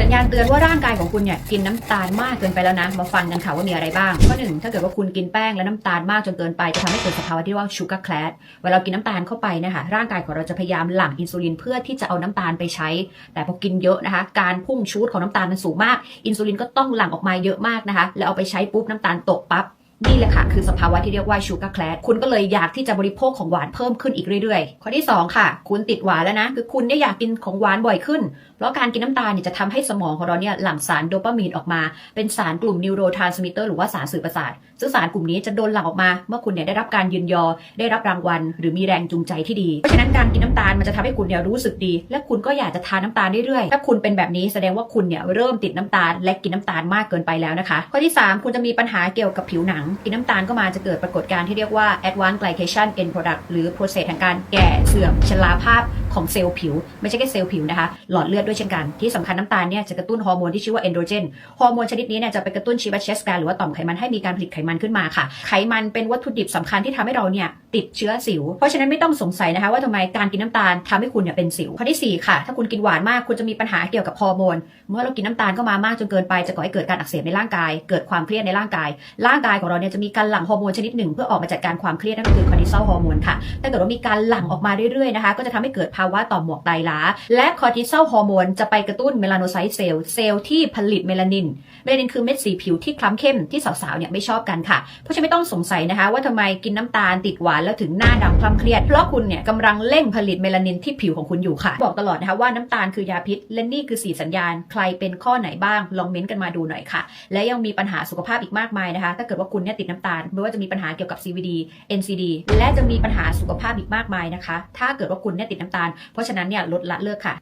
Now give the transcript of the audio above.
สัญญาณเตือนว่าร่างกายของคุณเนี่ยกินน้ำตาลมากเกินไปแล้วนะ มาฟังกันค่ะว่ามีอะไรบ้างข้อหนึ่งถ้าเกิดว่าคุณกินแป้งและน้ำตาลมากจนเกินไปจะทำให้เกิดสภาวะที่เรียกว่าชูการ์แคลสเวลาเรากินน้ำตาลเข้าไปนะคะร่างกายของเราจะพยายามหลั่งอินซูลินเพื่อที่จะเอาน้ำตาลไปใช้ แต่พอกินเยอะนะคะ การพุ่งชูดของน้ำตาลมันสูงมาก อินซูลินก็ต้องหลั่งออกมาเยอะมากนะคะ แล้วเอาไปใช้ปุ๊บน้ำตาลตกปั๊บ นี่แหละค่ะคือสภาวะที่เรียกว่าชูการ์แคลคุณก็เลยอยากที่จะบริโภคของหวานเพิ่มขึ้นอีกเรื่อยๆ ข้อที่ 2 ค่ะ คุณติดหวานแล้วนะ คือคุณเนี่ยอยากกินของหวานบ่อยขึ้น เพราะการกินน้ำตาลเนี่ยจะทำให้สมองของเราเนี่ยหลั่งสารโดปามีนออกมา เป็นสารกลุ่มนิวโรทรานสมิเตอร์หรือว่าสารสื่อประสาท ซึ่งสารกลุ่มนี้จะโดนหลั่งออกมา เมื่อคุณเนี่ยได้รับการยืนยอ ได้รับรางวัล หรือมีแรงจูงใจที่ดี เพราะฉะนั้นการกินน้ำตาลมันจะทำให้คุณเนี่ยรู้สึกดี และคุณก็อยากจะทานน้ำตาลเรื่อยๆ ถ้าคุณเป็นแบบนี้แสดงว่าคุณเนี่ยเริ่มติดน้ำตาลและกินน้ำตาลมากเกินไปแล้วนะคะ ข้อที่ 3 คุณจะมีปัญหาเกี่ยวกับผิวหนังกินน้ำตาลก็มาจะเกิดปรากฏการณ์ที่เรียกว่า advanced glycation end product หรือ process ทางการแก่เสื่อมชราภาพ ของเซลล์ผิว ไม่ใช่แค่เซลล์ผิวนะคะ หลอดเลือดด้วยเช่นกันที่สำคัญน้ำตาลเนี่ยจะกระตุ้นฮอร์โมนที่ชื่อว่าเอนโดรเจนฮอร์โมนชนิดนี้เนี่ยจะไปกระตุ้นชีวเชสการหรือว่าต่อมไขมันให้มีการผลิตไขมันขึ้นมาค่ะ ไขมันเป็นวัตถุดิบสำคัญที่ทำให้เราเนี่ยติดเชื้อสิว เพราะฉะนั้นไม่ต้องสงสัยนะคะว่าทำไมการกินน้ำตาลทำให้คุณเนี่ยเป็นสิวข้อที่สี่ค่ะ ถ้าคุณกินหวานมากคุณจะมีปัญหาเกี่ยวกับฮอร์โมน เมื่อเรากินน้ำตาลก็มามากจนเกินไปจะก่อให้เกิดการอักเสบในร่างกาย เกิดความเครียดในร่างกาย ร่างกายของเราเนี่ยจะมีการหลั่งฮอร์โมนชนิดหนึ่งเพื่อออกมาจัดการความเครียดนั่นก็คือคอร์ติซอลฮอร์โมนค่ะถ้าเกิดว่ามีการหลั่งออกมาเรื่อยๆนะคะก็จะทำให้เกิดภาวะต่อมหมวกไตล้า และคอร์ติซอลฮอร์โมนจะไปกระตุ้นเมลาโนไซต์เซลล์เซลล์ที่ผลิตเมลานิน เมลานินคือเม็ดสีผิวที่คล้ำเข้มที่สาวๆเนี่ยไม่ชอบกันค่ะ เพราะฉะนั้นไม่ต้องสงสัยนะคะ ว่าทำไมกินน้ำตาลติดหวานแล้วถึงหน้าดำคล้ำเครียด เพราะคุณเนี่ยกำลังเร่งผลิตเมลานินที่ผิวของคุณอยู่ค่ะ บอกตลอดนะคะว่าน้ำตาลคือยาพิษ และนี่คือสีสัญญาณ ใครเป็นข้อไหนบ้างลองเม้นต์กันมาดูหน่อยค่ะ และยังมีปัญหาสุขภาพอีกมากมายนะคะ ถ้าเกิดว่าคุณเนี่ยติดน้ำตาล ไม่ว่าจะมีปัญหาเกี่ยวกับ CVD NCD และจะมีปัญหาสุขภาพอีกมากมายนะคะ ถ้าเกิดว่าคุณเนี่ยติดน้ำตาลเพราะฉะนั้นเนี่ยลดละเลิกค่ะ